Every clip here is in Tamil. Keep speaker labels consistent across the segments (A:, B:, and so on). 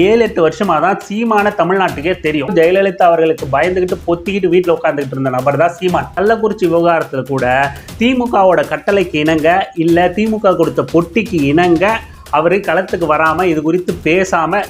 A: ஏழு எட்டு வருஷமா தான் சீமான தமிழ்நாட்டுக்கே தெரியும். ஜெயலலிதா அவர்களுக்கு பயந்துகிட்டு பொத்திக்கிட்டு வீட்டில் உட்காந்துக்கிட்டு இருந்த நபர் தான் சீமான். கள்ளக்குறிச்சி விவகாரத்தில் கூட திமுகவோட கட்டளைக்கு இணங்க இல்லை திமுக கொடுத்த பொட்டிக்கு இணங்க அவர் களத்துக்கு வராமல் இது குறித்து பேசாமல்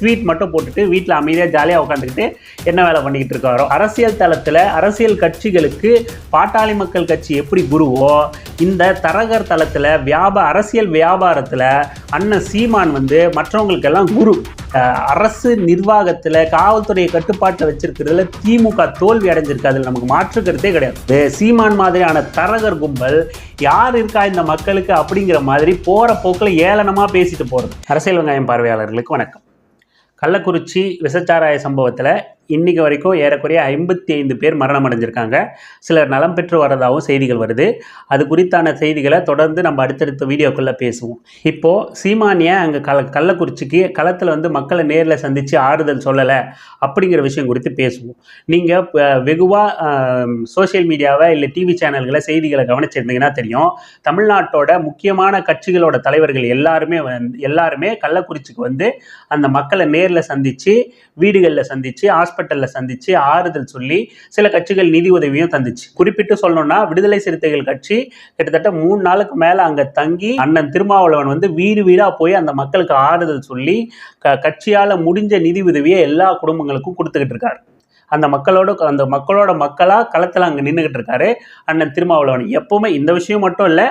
A: ட்வீட் மட்டும் போட்டுட்டு வீட்டில் அமைதியாக ஜாலியாக உட்காந்துக்கிட்டு என்ன வேலை பண்ணிக்கிட்டு இருக்காரோ? அரசியல் தளத்தில் அரசியல் கட்சிகளுக்கு பாட்டாளி மக்கள் கட்சி எப்படி குருவோ? இந்த தரகர் தளத்தில் வியாப அரசியல் வியாபாரத்தில் அண்ணன் சீமான் வந்து மற்றவங்களுக்கெல்லாம் குரு. அரசு நிர்வாகத்தில் காவல்துறையை கட்டுப்பாட்டில் வச்சிருக்கிறதுல திமுக தோல்வி அடைஞ்சிருக்கு. அதில் நமக்கு மாற்று கருத்தே கிடையாது. சீமான் மாதிரியான தரகர் கும்பல் யார் இருக்கா இந்த மக்களுக்கு அப்படிங்கிற மாதிரி போகிற போக்கில் ஏளனமாக பேசிட்டு போகிறது அரசியல் வெங்காயம் பார்வையாளர்களுக்கு வணக்கம். கள்ளக்குறிச்சி விசச்சாராய சம்பவத்தில் இன்றைக்கு வரைக்கும் ஏறக்குறைய ஐம்பத்தி ஐந்து பேர் மரணம் அடைஞ்சிருக்காங்க. சிலர் நலம் பெற்று வரதாகவும் செய்திகள் வருது. அது குறித்தான செய்திகளை தொடர்ந்து நம்ம அடுத்தடுத்த வீடியோக்குள்ளே பேசுவோம். இப்போது சீமானியை அங்கே கல கள்ளக்குறிச்சிக்கு களத்தில் வந்து மக்களை நேரில் சந்தித்து ஆறுதல் சொல்லலை அப்படிங்கிற விஷயம் குறித்து பேசுவோம். நீங்கள் வெகுவாக சோஷியல் மீடியாவை இல்லை டிவி சேனல்களை செய்திகளை கவனிச்சிருந்தீங்கன்னா தெரியும். தமிழ்நாட்டோட முக்கியமான கட்சிகளோட தலைவர்கள் எல்லாருமே வந்து எல்லாருமே கள்ளக்குறிச்சிக்கு வந்து அந்த மக்களை நேரில் சந்தித்து வீடுகளில் சந்தித்து ஹாஸ்பிட்டலில் சந்தித்து ஆறுதல் சொல்லி சில கட்சிகள் நிதி உதவியும் தந்துச்சு. குறிப்பிட்டு சொல்லணும்னா விடுதலை சிறுத்தைகள் கட்சி கிட்டத்தட்ட மூணு நாளுக்கு மேலே அங்கே தங்கி அண்ணன் திருமாவளவன் வந்து வீடு வீடாக போய் அந்த மக்களுக்கு ஆறுதல் சொல்லி க கட்சியால் முடிஞ்ச நிதி உதவியை எல்லா குடும்பங்களுக்கும் கொடுத்துக்கிட்டு இருக்காரு. அந்த மக்களோட அந்த மக்களோட மக்களாக களத்தில் அங்கே நின்றுக்கிட்டு இருக்காரு அண்ணன் திருமாவளவன். எப்பவுமே இந்த விஷயம் மட்டும் இல்லை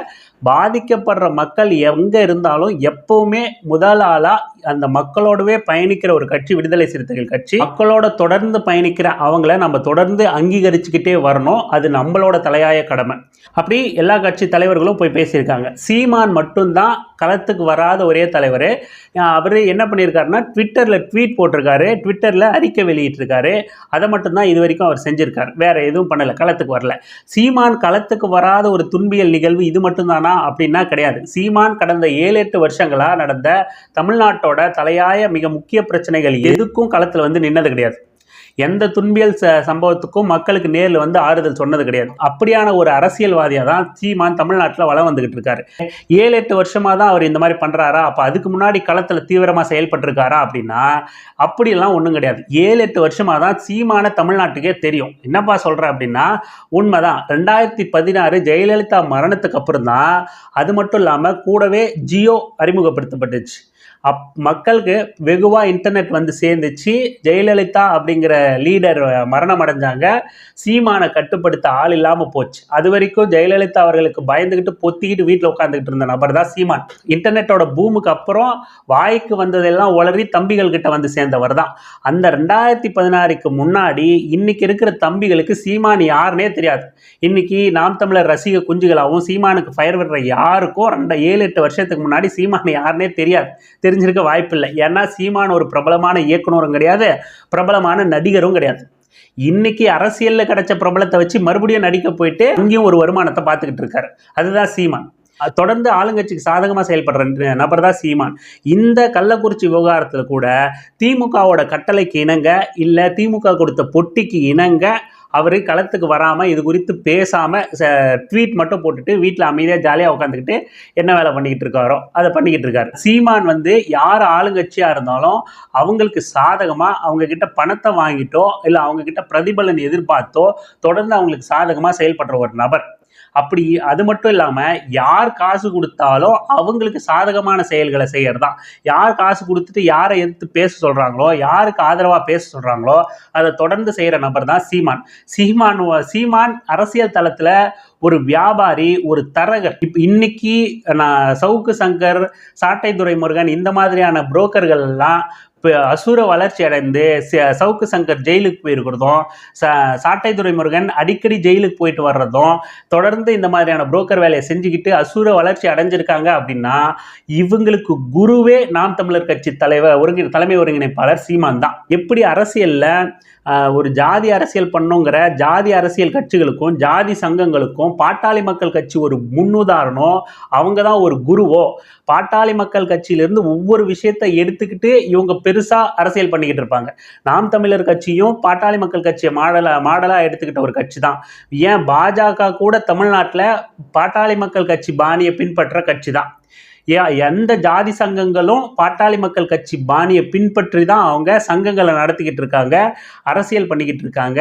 A: பாதிக்கப்படுற மக்கள் எங்கே இருந்தாலும் எப்பவுமே முதல் ஆளாக அந்த மக்களோடவே பயணிக்கிற ஒரு கட்சி விடுதலை சிறுத்தைகள் கட்சி மக்களோட தொடர்ந்து பயணிக்கிற அவங்கள நம்ம தொடர்ந்து அங்கீகரிச்சுக்கிட்டே வரணும். அது நம்மளோட தலையாய கடமை. அப்படி எல்லா கட்சி தலைவர்களும் போய் பேசியிருக்காங்க. சீமான் மட்டும்தான் களத்துக்கு வராத ஒரே தலைவர். அவர் என்ன பண்ணியிருக்காருன்னா ட்விட்டரில் ட்வீட் போட்டிருக்காரு. ட்விட்டரில் அறிக்கை வெளியிட்டிருக்காரு. அதை மட்டும்தான் இது வரைக்கும் அவர் செஞ்சிருக்காரு. வேற எதுவும் பண்ணலை. களத்துக்கு வரல. சீமான் களத்துக்கு வராத ஒரு துன்பியல் நிகழ்வு இது மட்டும்தானா? அப்படின்னா கிடையாது. சீமான் கடந்த ஏழு எட்டு வருஷங்களாக நடந்த தமிழ்நாட்டோட தலையாய மிக முக்கிய பிரச்சனைகள் எதுக்கும் களத்தில் வந்து நின்னது கிடையாது. எந்த துன்பியல் ச சம்பவத்துக்கும் மக்களுக்கு நேரில் வந்து ஆறுதல் சொன்னது கிடையாது. அப்படியான ஒரு அரசியல்வாதியாக தான் சீமான் தமிழ்நாட்டில் வளம் வந்துகிட்டு இருக்காரு. ஏழு எட்டு வருஷமாக தான் அவர் இந்த மாதிரி பண்ணுறாரா அப்போ அதுக்கு முன்னாடி களத்தில் தீவிரமாக செயல்பட்டிருக்காரா அப்படின்னா அப்படியெல்லாம் ஒன்றும் கிடையாது. ஏழு எட்டு வருஷமாக தான் சீமான தமிழ்நாட்டுக்கே தெரியும். என்னப்பா சொல்கிற அப்படின்னா உண்மைதான். ரெண்டாயிரத்தி பதினாறு ஜெயலலிதா மரணத்துக்கு அப்புறம் தான் அது மட்டும் இல்லாமல் கூடவே ஜியோ அறிமுகப்படுத்தப்பட்டுச்சு. அப் மக்களுக்கு வெகுவாக இன்டர்நெட் வந்து சேர்ந்துச்சு. ஜெயலலிதா அப்படிங்கிற லீடர் மரணம் அடைஞ்சாங்க. சீமானை கட்டுப்படுத்த ஆள் இல்லாமல் போச்சு. அது வரைக்கும் ஜெயலலிதா அவர்களுக்கு பயந்துக்கிட்டு பொத்திக்கிட்டு வீட்டில் உட்காந்துக்கிட்டு இருந்த நபர் தான் சீமான். இன்டர்நெட்டோட பூமுக்கு அப்புறம் வாய்க்கு வந்ததெல்லாம் உளறி தம்பிகள் கிட்ட வந்து சேர்ந்தவர் தான். அந்த ரெண்டாயிரத்தி பதினாறுக்கு முன்னாடி இன்னைக்கு இருக்கிற தம்பிகளுக்கு சீமான் யாருன்னே தெரியாது. இன்னைக்கு நாம் தமிழர் ரசிக குஞ்சுகளாகவும் சீமானுக்கு ஃபயர் விடுற யாருக்கும் ரெண்டு ஏழு எட்டு வருஷத்துக்கு முன்னாடி சீமான் யாருன்னே தெரியாது. தெரிஞ்சிருக்க வாய்ப்பில்லை. ஏன்னா சீமான் ஒரு பிரபலமான இயக்குனரும் கிடையாது பிரபலமான நடிகரும் கிடையாது. இன்னைக்கு அரசியலில் கிடைச்ச பிரபலத்தை வச்சு மறுபடியும் நடிக்க போயிட்டு அங்கேயும் ஒரு வருமானத்தை பார்த்துக்கிட்டு இருக்காரு. அதுதான் சீமான். அது தொடர்ந்து ஆளுங்கட்சிக்கு சாதகமாக செயல்படுற நபர் தான் சீமான். இந்த கள்ளக்குறிச்சி விவகாரத்தில் கூட திமுகவோட கட்டளைக்கு இணங்க இல்லை திமுக கொடுத்த பொட்டிக்கு இணங்க அவர் களத்துக்கு வராமல் இது குறித்து பேசாமல் ட்வீட் மட்டும் போட்டுட்டு வீட்டில் அமைதியாக ஜாலியாக உட்காந்துக்கிட்டு என்ன வேலை பண்ணிக்கிட்டு இருக்காரோ அதை பண்ணிக்கிட்டு இருக்காரு. சீமான் வந்து யார் ஆளுங்கட்சியாக இருந்தாலும் அவங்களுக்கு சாதகமாக அவங்கக்கிட்ட பணத்தை வாங்கிட்டோ இல்லை அவங்கக்கிட்ட பிரதிபலன் எதிர்பார்த்தோ தொடர்ந்து அவங்களுக்கு சாதகமாக செயல்படுற ஒரு நபர். அப்படி அது மட்டும் இல்லாமல் யார் காசு கொடுத்தாலும் அவங்களுக்கு சாதகமான செயல்களை செய்கிறது தான் யார் காசு கொடுத்துட்டு யாரை எதிர்த்து பேச சொல்கிறாங்களோ யாருக்கு ஆதரவாக பேச சொல்கிறாங்களோ அதை தொடர்ந்து செய்கிற நபர் தான் சீமான். சீமான் சீமான் அரசியல் தளத்தில் ஒரு வியாபாரி ஒரு தரகர். இப்போ இன்னைக்கு நான் சவுக்கு சங்கர் சாட்டை துரைமுருகன் இந்த மாதிரியான புரோக்கர்கள் எல்லாம் இப்போ அசுர வளர்ச்சி அடைந்து ச- சவுக்கு சங்கர் ஜெயிலுக்கு போயிருக்கிறதும் ச சாட்டை துரைமுருகன் அடிக்கடி ஜெயிலுக்கு போயிட்டு வர்றதும் தொடர்ந்து இந்த மாதிரியான புரோக்கர் வேலையை செஞ்சுக்கிட்டு அசுர வளர்ச்சி அடைஞ்சிருக்காங்க அப்படின்னா இவங்களுக்கு குருவே நாம் தமிழர் கட்சி தலைவர் ஒருங்கி தலைமை ஒருங்கிணைப்பாளர் சீமான் தான். எப்படி அரசியலில் ஒரு ஜாதி அரசியல் பண்ணுங்கிற ஜாதி அரசியல் கட்சிகளுக்கும் ஜாதி சங்கங்களுக்கும் பாட்டாளி மக்கள் கட்சி ஒரு முன்னுதாரணம் அவங்க தான் ஒரு குருவோ. பாட்டாளி மக்கள் கட்சியிலிருந்து ஒவ்வொரு விஷயத்தை எடுத்துக்கிட்டு இவங்க பெருசாக அரசியல் பண்ணிக்கிட்டு இருப்பாங்க. நாம் தமிழர் கட்சியும் பாட்டாளி மக்கள் கட்சியை மாடலாக மாடலாக எடுத்துக்கிட்ட ஒரு கட்சி தான் ஏன் பாஜக கூட தமிழ்நாட்டில் பாட்டாளி மக்கள் கட்சி பாணியை பின்பற்ற கட்சி தான் எந்த ஜாதி சங்கங்களும் பாட்டாளி மக்கள் கட்சி பாணியை பின்பற்றி தான் அவங்க சங்கங்களை நடத்திக்கிட்டு இருக்காங்க அரசியல் பண்ணிக்கிட்டு இருக்காங்க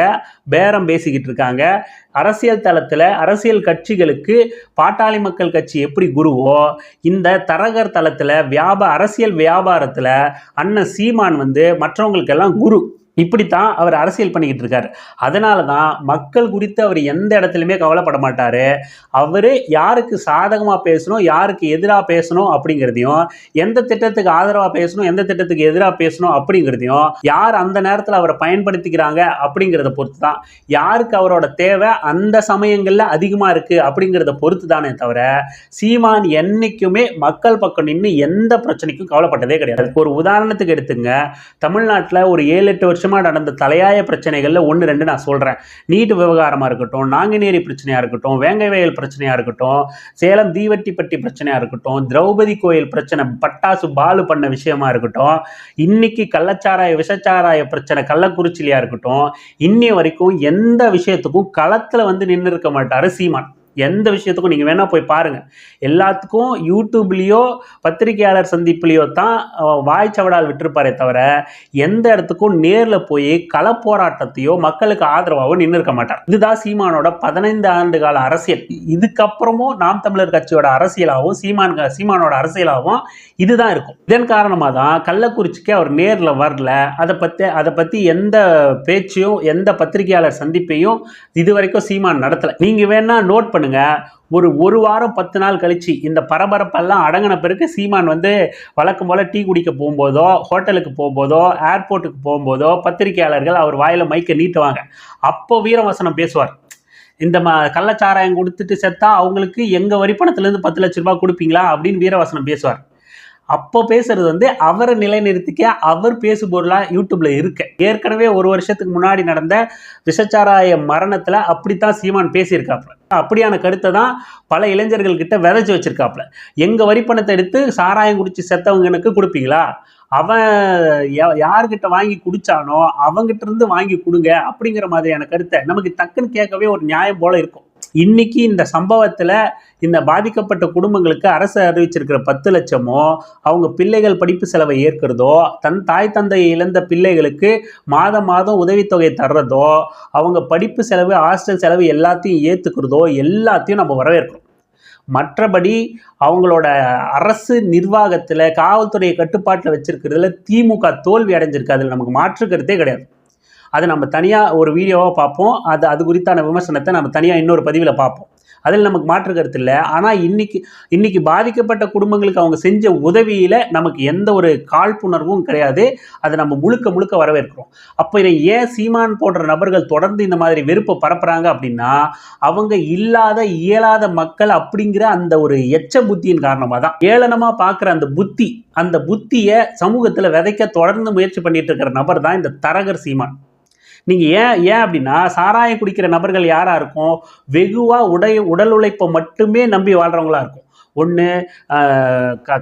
A: பேரம் பேசிக்கிட்டு இருக்காங்க. அரசியல் தளத்தில் அரசியல் கட்சிகளுக்கு பாட்டாளி மக்கள் கட்சி எப்படி குருவோ இந்த தரகர் தளத்தில் வியாபார அரசியல் வியாபாரத்தில் அண்ணன் சீமான் வந்து மற்றவங்களுக்கெல்லாம் குரு. இப்படித்தான் அவர் அரசியல் பண்ணிக்கிட்டு இருக்காரு. அதனால தான் மக்கள் குறித்து அவர் எந்த இடத்துலையுமே கவலைப்பட மாட்டார். அவர் யாருக்கு சாதகமாக பேசணும் யாருக்கு எதிராக பேசணும் அப்படிங்கிறதையும் எந்த திட்டத்துக்கு ஆதரவாக பேசணும் எந்த திட்டத்துக்கு எதிராக பேசணும் அப்படிங்கிறதையும் யார் அந்த நேரத்தில் அவரை பயன்படுத்திக்கிறாங்க அப்படிங்கிறத பொறுத்து தான் யாருக்கு அவரோட தேவை அந்த சமயங்களில் அதிகமாக இருக்குது அப்படிங்கிறத பொறுத்து தானே தவிர சீமான் என்றைக்குமே மக்கள் பக்கம் நின்று எந்த பிரச்சனைக்கும் கவலைப்பட்டதே கிடையாது. ஒரு உதாரணத்துக்கு எடுத்துங்க. தமிழ்நாட்டில் ஒரு ஏழு எட்டு வருஷம் வருஷமாக நடந்த தலையாய பிரச்சனைகளில் ஒன்று ரெண்டு நான் சொல்கிறேன் நீட் விவகாரமாக இருக்கட்டும் நாங்குநேரி பிரச்சனையாக இருக்கட்டும் வேங்கை வயல் பிரச்சனையாக இருக்கட்டும் சேலம் தீவட்டிப்பட்டி பிரச்சனையாக இருக்கட்டும் திரௌபதி கோயில் பிரச்சனை பட்டாசு பாலு பண்ண விஷயமா இருக்கட்டும் இன்னைக்கு கள்ளச்சாராய விஷச்சாராய பிரச்சனை கள்ளக்குறிச்சிலியாக இருக்கட்டும் இன்னி வரைக்கும் எந்த விஷயத்துக்கும் களத்தில் வந்து நின்று இருக்க மாட்டார் சீமான். எந்த விஷயத்துக்கும் நீங்கள் வேணால் போய் பாருங்கள் எல்லாத்துக்கும் யூடியூப்லேயோ பத்திரிகையாளர் சந்திப்புலேயோ தான் வாய்ச்சவடால் விட்டுருப்பாரே தவிர எந்த இடத்துக்கும் நேரில் போய் களப்போராட்டத்தையோ மக்களுக்கு ஆதரவாகவோ நின்று இருக்க மாட்டார். இதுதான் சீமானோட பதினைந்து ஆண்டு கால அரசியல். இதுக்கப்புறமும் நாம் தமிழர் கட்சியோட அரசியலாகவும் சீமான் சீமானோட அரசியலாகவும் இதுதான் இருக்கும். இதன் காரணமாக தான் கள்ளக்குறிச்சிக்கு அவர் நேரில் வரல. அதை பற்றி அதை பற்றி எந்த பேச்சையும் எந்த பத்திரிகையாளர் சந்திப்பையும் இது வரைக்கும் சீமான் நடத்தலை. நீங்கள் வேணால் நோட் பண்ணுங்க ஒரு ஒரு வாரம் பத்து நாள் கழிச்சு இந்த பரபரப்பெல்லாம் அடங்கின பிறகு சீமான் வந்து வழக்கம் போல் டீ குடிக்க போகும்போதோ ஹோட்டலுக்கு போகும்போதோ ஏர்போர்ட்டுக்கு போகும்போதோ பத்திரிகையாளர்கள் அவர் வாயில மைக்கை நீட்டுவாங்க. அப்போ வீரவசனம் பேசுவார். இந்த ம கள்ளச்சாராயம் கொடுத்துட்டு செத்தா அவங்களுக்கு எங்கள் வரிப்பணத்துலேருந்து பத்து லட்ச ரூபாய் கொடுப்பீங்களா? அப்படின்னு வீரவசனம் பேசுவார். அப்போ பேசுறது வந்து அவரை நிலைநிறுத்திக்க அவர் பேசு பொருளாக யூடியூப்ல இருக்கு. ஏற்கனவே ஒரு வருஷத்துக்கு முன்னாடி நடந்த விஷச்சாராய மரணத்தில் அப்படித்தான் சீமான் பேசியிருக்காப்புல. அப்படியான கருத்தை தான் பல இளைஞர்கள் கிட்ட விதைச்சு வச்சிருக்காப்புல. எங்க வரிப்பணத்தை எடுத்து சாராயம் குடிச்சு செத்தவங்களுக்கு கொடுப்பீங்களா? அவன் யா- யார்கிட்ட வாங்கி குடிச்சானோ அவங்கிட்ட இருந்து வாங்கி கொடுங்க அப்படிங்கிற மாதிரியான கருத்தை நமக்கு டக்குன்னு கேட்கவே ஒரு நியாயம் போல இருக்கும். இன்னைக்கு இந்த சம்பவத்தில் இந்த பாதிக்கப்பட்ட குடும்பங்களுக்கு அரசு அறிவிச்சிருக்கிற பத்து லட்சமோ அவங்க பிள்ளைகள் படிப்பு செலவை ஏற்கிறதோ தன் தாய் தந்தையை இழந்த பிள்ளைகளுக்கு மாதம் மாதம் உதவித்தொகை தர்றதோ அவங்க படிப்பு செலவு ஹாஸ்டல் செலவு எல்லாத்தையும் ஏற்றுக்கிறதோ எல்லாத்தையும் நம்ம வரவேற்கிறோம். மற்றபடி அவங்களோட அரசு நிர்வாகத்தில் காவல்துறையை கட்டுப்பாட்டில் வச்சிருக்கிறதுல திமுக தோல்வி அடைஞ்சிருக்கு. அதில் நமக்கு மாற்று கருத்தே கிடையாது. அதை நம்ம தனியாக ஒரு வீடியோவாக பார்ப்போம். அது அது குறித்தான விமர்சனத்தை நம்ம தனியாக இன்னொரு பதிவில் பார்ப்போம். அதில் நமக்கு மாற்று கருத்து இல்லை. ஆனால் இன்னைக்கு இன்னைக்கு பாதிக்கப்பட்ட குடும்பங்களுக்கு அவங்க செஞ்ச உதவியில் நமக்கு எந்த ஒரு காழ்ப்புணர்வும் கிடையாது. அதை நம்ம முழுக்க முழுக்க வரவேற்கிறோம். அப்போ இதை ஏன் சீமான் போன்ற நபர்கள் தொடர்ந்து இந்த மாதிரி வெறுப்பை பரப்புகிறாங்க அப்படின்னா அவங்க இல்லாத இயலாத மக்கள் அப்படிங்கிற அந்த ஒரு எச்ச புத்தியின் காரணமாக தான் ஏளனமாக பார்க்குற அந்த புத்தி அந்த புத்தியை சமூகத்தில் விதைக்க தொடர்ந்து முயற்சி பண்ணிட்டு இருக்கிற நபர் தான் இந்த தரகர் சீமான். நீங்கள் ஏன் ஏன் அப்படின்னா சாராயம் குடிக்கிற நபர்கள் யாராக இருக்கும்? வெகுவாக உடை உடல் உழைப்பை மட்டுமே நம்பி வாழ்கிறவங்களா இருக்கும். ஒன்று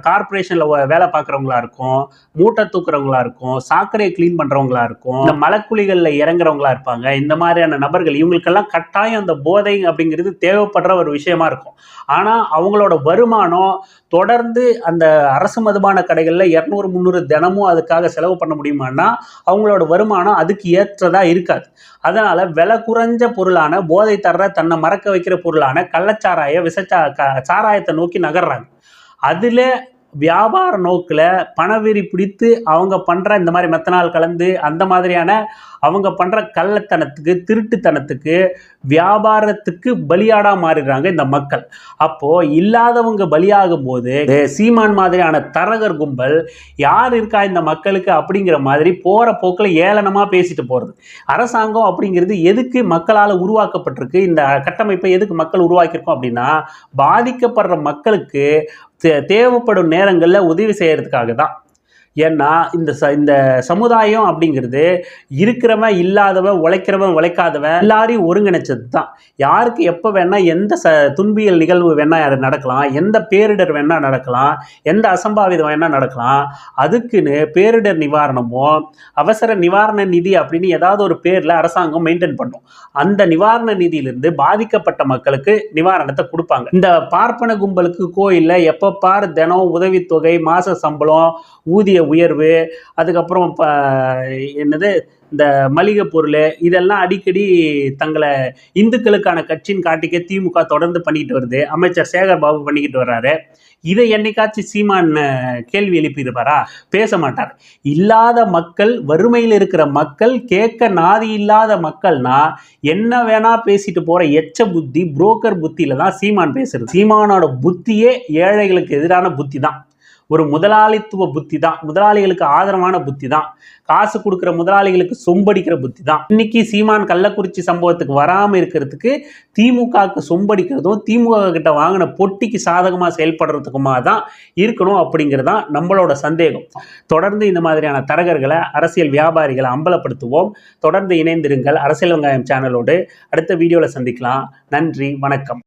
A: கார்பரேஷனில் வேலை பார்க்குறவங்களா இருக்கும் மூட்டை தூக்குறவங்களா இருக்கும் சாக்கடையை க்ளீன் பண்ணுறவங்களா இருக்கும் இந்த மலைக்குழிகளில் இறங்குறவங்களா இருப்பாங்க இந்த மாதிரியான நபர்கள் இவங்களுக்கெல்லாம் கட்டாயம் அந்த போதை அப்படிங்கிறது தேவைப்படுற ஒரு விஷயமா இருக்கும். ஆனால் அவங்களோட வருமானம் தொடர்ந்து அந்த அரசு மதுபான கடைகளில் இரநூறு முந்நூறு தினமும் அதுக்காக செலவு பண்ண முடியுமான்னா அவங்களோட வருமானம் அதுக்கு ஏற்றதாக இருக்காது. அதனால் விலை குறைஞ்ச பொருளான போதை தர்ற தன்னை மறக்க வைக்கிற பொருளான கள்ளச்சாராய விசச்சா க- சாராயத்தை நோக்கி நகர்றாங்க. அதில் வியாபார நோக்கில் பணவெறி பிடித்து அவங்க பண்ணுற இந்த மாதிரி மெத்தனால் கலந்து அந்த மாதிரியான அவங்க பண்ணுற கள்ளத்தனத்துக்கு திருட்டுத்தனத்துக்கு வியாபாரத்துக்கு பலியாடா மாறிடுறாங்க இந்த மக்கள். அப்போ இல்லாதவங்க பலியாகும் போது சீமான் மாதிரியான தரகர் கும்பல் யார் இருக்கா இந்த மக்களுக்கு அப்படிங்கிற மாதிரி போற போக்கில் ஏளனமா பேசிட்டு போறது. அரசாங்கம் அப்படிங்கிறது எதுக்கு மக்களால் உருவாக்கப்பட்டிருக்கு? இந்த கட்டமைப்பை எதுக்கு மக்கள் உருவாக்கியிருக்கோம் அப்படின்னா பாதிக்கப்படுற மக்களுக்கு தேவைப்படும் நேரங்களில் உதவி செய்கிறதுக்காக தான் ஏன்னா இந்த ச இந்த சமுதாயம் அப்படிங்கிறது இருக்கிறவன் இல்லாதவன் உழைக்கிறவன் உழைக்காதவன் எல்லாரையும் ஒருங்கிணைச்சது தான் யாருக்கு எப்போ வேணால் எந்த ச துன்பியல் நிகழ்வு வேணால் நடக்கலாம் எந்த பேரிடர் வேணால் நடக்கலாம் எந்த அசம்பாவிதம் வேணால் நடக்கலாம் அதுக்குன்னு பேரிடர் நிவாரணமோ அவசர நிவாரண நிதி அப்படின்னு ஏதாவது ஒரு பேரில் அரசாங்கம் மெயின்டைன் பண்ணும். அந்த நிவாரண நிதியிலிருந்து பாதிக்கப்பட்ட மக்களுக்கு நிவாரணத்தை கொடுப்பாங்க. இந்த பார்ப்பன கும்பலுக்கு கோயிலில் எப்போ பார் தினம் உதவித்தொகை மாத சம்பளம் ஊதிய உயர்வு அதுக்கப்புறம் இப்போ என்னது இந்த மளிகை பொருள் இதெல்லாம் அடிக்கடி தங்களை இந்துக்களுக்கான கட்சின்னு காட்டிக்க திமுக தொடர்ந்து பண்ணிக்கிட்டு வருது. அமைச்சர் சேகர் பாபு பண்ணிக்கிட்டு வர்றாரு. இதை என்னைக்காச்சும் சீமான் கேள்வி எழுப்பியிருப்பாரா? பேச மாட்டார். இல்லாத மக்கள் வறுமையில் இருக்கிற மக்கள் கேட்க நாதி இல்லாத மக்கள்னா என்ன வேணா பேசிட்டு போற எச்ச புத்தி புரோக்கர் புத்தியில தான் சீமான் பேசுறது. சீமானோட புத்தியே ஏழைகளுக்கு எதிரான புத்தி தான் ஒரு முதலாளித்துவ புத்தி தான் முதலாளிகளுக்கு ஆதரவான புத்தி தான் காசு கொடுக்குற முதலாளிகளுக்கு சொம்படிக்கிற புத்தி தான் இன்னைக்கு சீமான் கள்ளக்குறிச்சி சம்பவத்துக்கு வராமல் இருக்கிறதுக்கு திமுகவுக்கு சொம்படிக்கிறதும் திமுக கிட்ட வாங்கின பொட்டிக்கு சாதகமாக செயல்படுறதுக்குமா தான் இருக்கணும் அப்படிங்கிறது தான் நம்மளோட சந்தேகம். தொடர்ந்து இந்த மாதிரியான தரகர்களை அரசியல் வியாபாரிகளை அம்பலப்படுத்துவோம். தொடர்ந்து இணைந்திருங்கள் அரசியல் வெங்காயம் சேனலோடு அடுத்த வீடியோவில் சந்திக்கலாம். நன்றி வணக்கம்.